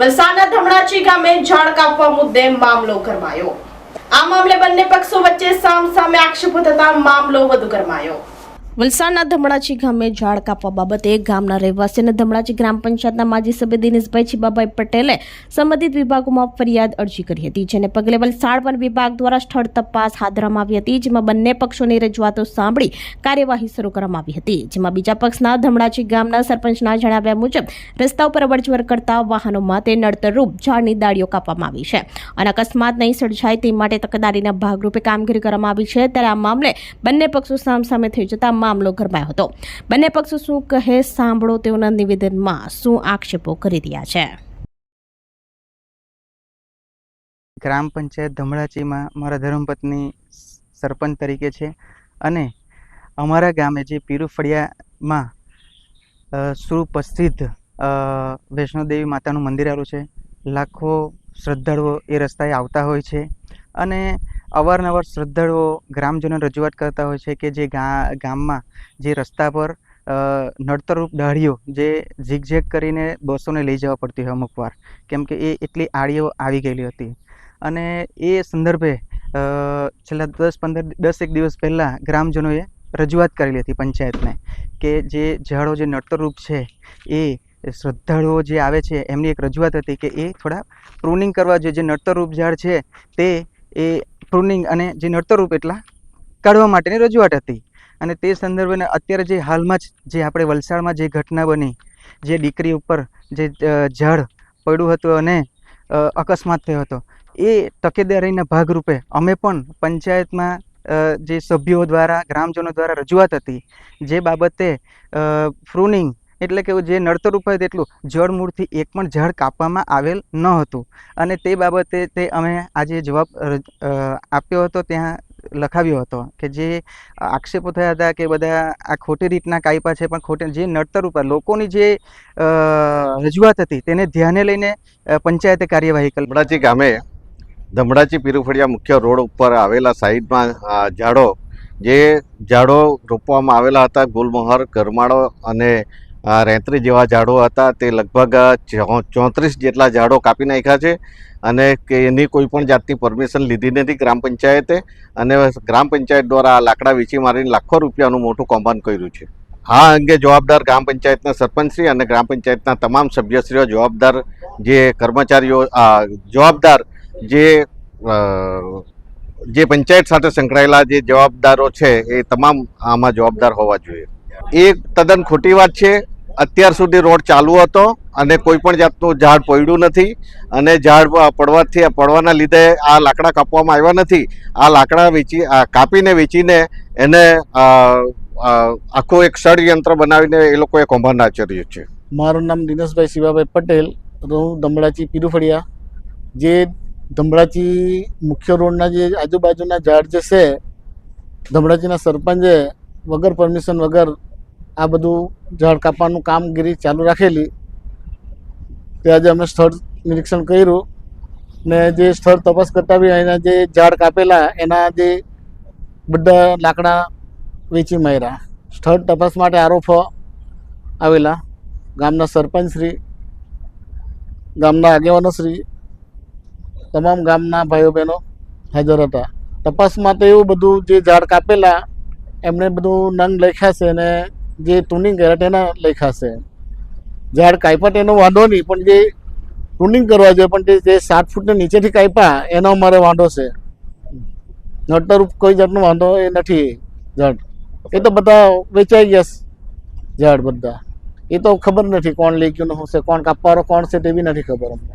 વલસાડના ધમણાચી ગામે ઝાડ કાપવા મુદ્દે મામલો ગરમાયો. આ મામલે બંને પક્ષો વચ્ચે સામ સામે આક્ષેપો થતા મામલો વધુ ગરમાયો. વલસાડના ધમણાચી ગામે ઝાડ કાપવા બાબતે ગામના રહેવાસી અને ધમણાચી ગ્રામ પંચાયતના માજી સભ્ય દિનેશભાઈ છીબાભાઈ પટેલે સંબંધિત વિભાગોમાં ફરિયાદ અરજી કરી હતી, જેને પગલે વલસાડ વન વિભાગ દ્વારા સ્થળ તપાસ હાથ ધરવામાં આવી હતી, જેમાં બંને પક્ષોની રજૂઆતો સાંભળી કાર્યવાહી શરૂ કરવામાં આવી હતી. જેમાં બીજા પક્ષના ધમણાચી ગામના સરપંચના જણાવ્યા મુજબ, રસ્તા ઉપર અવરજવર કરતા વાહનોમાં તે નડતરરૂપ ઝાડની દાળીઓ કાપવામાં આવી છે. અને અકસ્માત નહીં સર્જાય તે માટે તકેદારીના ભાગરૂપે કામગીરી કરવામાં આવી છે. ત્યારે આ મામલે બંને પક્ષો સામસામે થઈ જતા મામલો ગરમાયો હતો. બંને પક્ષો શું કહે સાંભળો તેઓના નિવેદનમાં શું આક્ષેપો કરી રહ્યા છે? ગ્રામ પંચાયત ધમડાચીમાં મારા ધર્મપત્ની સરપંચ તરીકે છે અને અમારા ગામે જે પીરુફળિયામાં સુપ્રસિદ્ધ વૈષ્ણોદેવી માતાનું મંદિર આવેલું છે, લાખો શ્રદ્ધાળુઓ એ રસ્તાએ આવતા હોય છે અને અવારનવાર શ્રદ્ધાળુઓ ગ્રામજનો રજૂઆત કરતા હોય છે કે જે ગામમાં જે રસ્તા પર નડતરરૂપ ડાળીઓ જે ઝીકઝેક કરીને બસોને લઈ જવા પડતી હોય અમુક વાર કેમ કે એ એટલી આડીઓ આવી ગયેલી હતી. અને એ સંદર્ભે છેલ્લા દસ પંદર દસ એક દિવસ પહેલાં ગ્રામજનોએ રજૂઆત કરેલી હતી પંચાયતને કે જે ઝાડો જે નડતરરૂપ છે એ શ્રદ્ધાળુઓ જે આવે છે એમની એક રજૂઆત હતી કે એ થોડા પ્રૂનિંગ કરવા જે નડતરરૂપ ઝાડ છે તે એ પ્રૂનિંગ અને જે નડતરરૂપ એટલા કાઢવા માટેની રજૂઆત હતી. અને તે સંદર્ભે અત્યારે જે હાલમાં જ જે આપણે વલસાડમાં જે ઘટના બની, જે દીકરી ઉપર જે ઝાડ પડ્યું હતું અને અકસ્માત થયો હતો, એ તકેદારીના ભાગરૂપે અમે પણ પંચાયતમાં જે સભ્યો દ્વારા, ગ્રામજનો દ્વારા રજૂઆત હતી, જે બાબતે પ્રૂનિંગ એટલે કે જે નડતરરૂપ હોય તેટલું જળમૂળથી એક પણ ઝાડ કાપવામાં આવેલ ન હતું. અને તે બાબતે તે અમે આજે જવાબ આપ્યો હતો, ત્યાં લખાવ્યો હતો કે જે આક્ષેપો થયા હતા કે બધા આ ખોટી રીતના કાયપા છે, પણ ખોટી, જે નડતરરૂપ લોકોની જે રજૂઆત હતી તેને ધ્યાને લઈને પંચાયતે કાર્યવાહી કરી ધમડાચી ગામે, ધમડાચી પીરુફળિયા મુખ્ય રોડ ઉપર આવેલા સાઈડમાં ઝાડો, જે ઝાડો રોપવામાં આવેલા હતા, ગુલમોહર, ગરમાળો અને રેંતરી જેવા ઝાડો હતા તે લગભગ ચોત્રીસ જેટલા ઝાડો કાપી નાખ્યા છે અને કે એની કોઈ પણ જાતની પરમિશન લીધી નથી ગ્રામ પંચાયતે અને ગ્રામ પંચાયત દ્વારા આ લાકડા વેચી મારીને લાખો રૂપિયાનું મોટું કૌભાંડ કર્યું છે. આ અંગે જવાબદાર ગ્રામ પંચાયતના સરપંચશ્રી અને ગ્રામ પંચાયતના તમામ સભ્યશ્રીઓ, જવાબદાર જે કર્મચારીઓ જવાબદાર જે જે પંચાયત સાથે સંકળાયેલા જે જવાબદારો છે એ તમામ આમાં જવાબદાર હોવા જોઈએ. એ તદ્દન ખોટી વાત છે. અત્યાર સુધી રોડ ચાલુ હતો અને કોઈ પણ જાતનું ઝાડ પડ્યું નથી અને ઝાડ પડવાથી, પડવાના લીધે આ લાકડા કાપવામાં આવ્યા નથી. આ લાકડા વેચી કાપીને વેચીને એને આખું એક ષડયંત્ર બનાવીને એ લોકોએ કૌભાંડ આચર્યું છે. મારું નામ દિનેશભાઈ શિવાભાઈ પટેલ. રહું દમડાચી પીરુફળિયા. જે ધમડાચી મુખ્ય રોડના જે આજુબાજુના ઝાડ જે છે દમડાચીના સરપંચે વગર પરમિશન વગર આ બધું ઝાડ કાપવાનું કામગીરી ચાલુ રાખેલી. તે આજે અમે સ્થળ નિરીક્ષણ કર્યું ને જે સ્થળ તપાસ કરતા બી એના જે ઝાડ કાપેલા એના જે બધા લાકડા વેચી માર્યા. સ્થળ તપાસ માટે આરોપો આવેલા. ગામના સરપંચશ્રી ગામના આગેવાનોશ્રી તમામ ગામના ભાઈઓ બહેનો હાજર હતા. તપાસ માટે એવું બધું જે ઝાડ કાપેલા એમણે બધું નંગ લખ્યા છે અને જે ટુનિંગ કર્યા તેના લખ્યા છે ઝાડ કાપ્યા તેનો વાંધો નહીં, પણ જે ટુનિંગ કરવા જોઈએ, પણ જે સાત ફૂટને નીચેથી કાપ્યા, એનો અમારે વાંધો છે. નડતર કોઈ જાતનો વાંધો એ નથી ઝાડ. એ તો બધા વેચાઈ ગયા ઝાડ બધા. એ તો ખબર નથી કોણ લઈ ગયું હશે કોણ કાપવાનો કોણ છે તે બી નથી ખબર અમને.